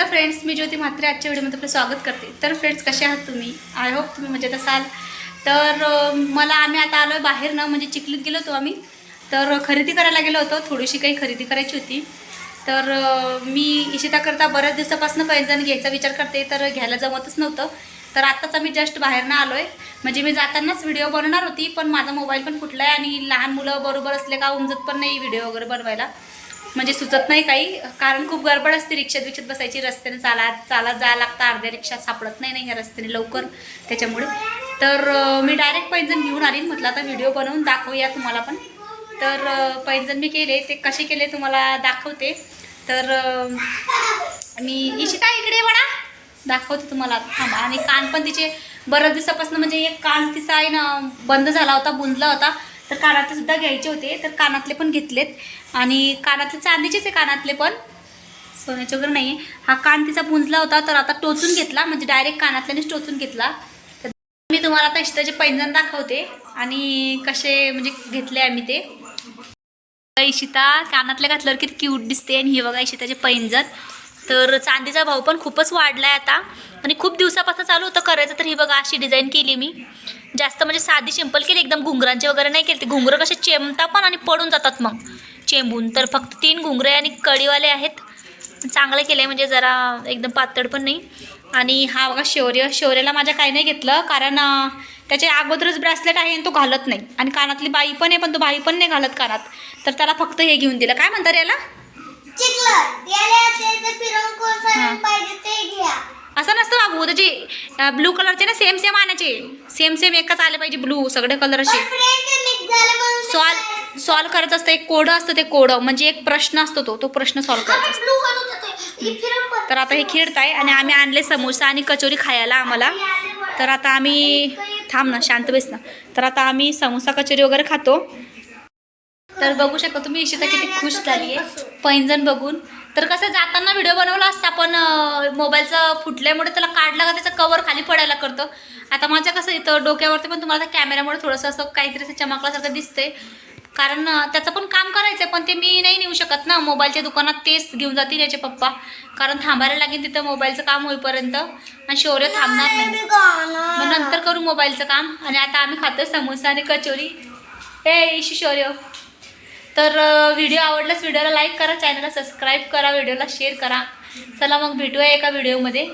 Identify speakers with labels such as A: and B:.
A: Hello friends मी ज्योती म्हात्रे आजच्या व्हिडिओमध्ये आपलं स्वागत करते. तर फ्रेंड्स कसे आहात तुम्ही? आय होप तुम्ही मजेत असाल. तर मला आम्ही आता आलो आहे बाहेर ना म्हणजे चिखलीत गेलो होतो आम्ही. तर खरेदी करायला गेलो होतो. थोडीशी काही खरेदी करायची होती. तर मी इशिताकरता बऱ्याच दिवसापासून पैंजण घ्यायचा विचार करते तर घ्यायला जमतच नव्हतं. तर आत्ताच आम्ही जस्ट बाहेरनं आलो आहे म्हणजे मी जातानाच व्हिडिओ बनवणार होती पण माझा मोबाईल पण फुटला आहे आणि लहान मुलं बरोबर असले का उमजत पण नाही व्हिडिओ वगैरे बनवायला. म्हणजे सुचत नाही काही. कारण खूप गडबड असते रिक्षात रिक्षात बसायची. रस्त्याने चाला चालत जायला लागतं. अर्ध्या रिक्षा सापडत नाही नाही या रस्त्याने लवकर. त्याच्यामुळे. तर मी डायरेक्ट पैंजण घेऊन आली. म्हटलं आता व्हिडिओ बनवून दाखवूया तुम्हाला पण. तर पैंजण मी केले. ते कसे केले तुम्हाला दाखवते. तर मी इशिता इकडे वडा. दाखवते तुम्हाला. थांबा. आणि कान पण तिचे बऱ्याच दिवसापासून म्हणजे एक कान तिचा आहे ना बंद झाला होता बुंदला होता. तर कानातले सुद्धा घ्यायचे होते तर कानातले पण घेतलेत. आणि कानातले चांदीचेच आहे कानातले पण. सोन्याचे वगैरे नाही हा कान तिचा पुंजला होता तर आता टोचून घेतला म्हणजे डायरेक्ट कानातल्यानेच टोचून घेतला. तर मी तुम्हाला आता इष्टाचे पैंजण दाखवते आणि कसे म्हणजे घेतले आम्ही ते. इशिता कानातले घातल्यावर किती क्यूट दिसते आणि हे बघा इशिताचे पैंजण. तर चांदीचा भाव पण खूपच वाढला आहे आता. आणि खूप दिवसापासून चालू होतं करायचं तर ही बघा अशी डिझाईन केली मी. जास्त म्हणजे साधी सिंपल केली एकदम घुंगरांचे वगैरे नाही केले. ते घुंगरं कसे चेमता पण आणि पडून जातात मग. चेंबून. तर फक्त तीन घुंगरे आणि कळीवाले आहेत. चांगले केले म्हणजे जरा एकदम पातळ पण नाही. आणि हा बघा शौर्य शौर्याला माझ्या काही नाही घेतलं कारण त्याच्या अगोदरच ब्रेसलेट आहे आणि तो घालत नाही. आणि कानातली बाई पण आहे पण तो बाई पण नाही घालत कानात. तर त्याला फक्त हे घेऊन दिलं. काय म्हणतात याला
B: चिखलं याला असेल तर फिरवून कोण
A: हा.
B: सारण पाहिजे ते घ्या
A: असं नसतं बाबू त्याचे ब्लू कलरचे ना सेम सेम आणायचे. सेम सेम एकच आले पाहिजे ब्लू सगळे कलर असे सॉल्व सॉल्व करायचं असतं एक कोडं असतं ते कोडं. म्हणजे एक प्रश्न असतो तो तो प्रश्न सॉल्व करायचा असतो. तर आता हे खेळताय आणि आम्ही आणले समोसा आणि कचोरी खायला आम्हाला. तर आता आम्ही थांब ना शांत बेस ना. तर आता आम्ही समोसा कचोरी वगैरे खातो. तर बघू शकता तुम्ही इशिता किती खुश झाली आहे पैंजण बघून. तर कसं जाताना व्हिडिओ बनवला असता पण मोबाईलचं फुटल्यामुळे त्याला काढला का त्याचं कवर खाली पडायला करतं. आता माझ्या कसं इथं डोक्यावरती पण तुम्हाला कॅमेऱ्यामुळे थोडंसं असं काहीतरी असं चमकल्यासारखं दिसतंय. कारण त्याचं पण काम करायचं आहे पण ते मी नाही नेऊ शकत ना. मोबाईलच्या दुकानात तेच घेऊन जातील याचे पप्पा. कारण थांबायला लागेल तिथं मोबाईलचं काम होईपर्यंत. आणि शौर्य थांबणार नाही. मग नंतर करू मोबाईलचं काम. आणि आता आम्ही खातो समोसा आणि कचोरी. ए इशी शौर्य. तर व्हिडिओ आवडल्यास व्हिडिओला लाईक करा चॅनलला सबस्क्राईब करा व्हिडिओला शेअर करा. चला मग भेटूया एका व्हिडिओमध्ये.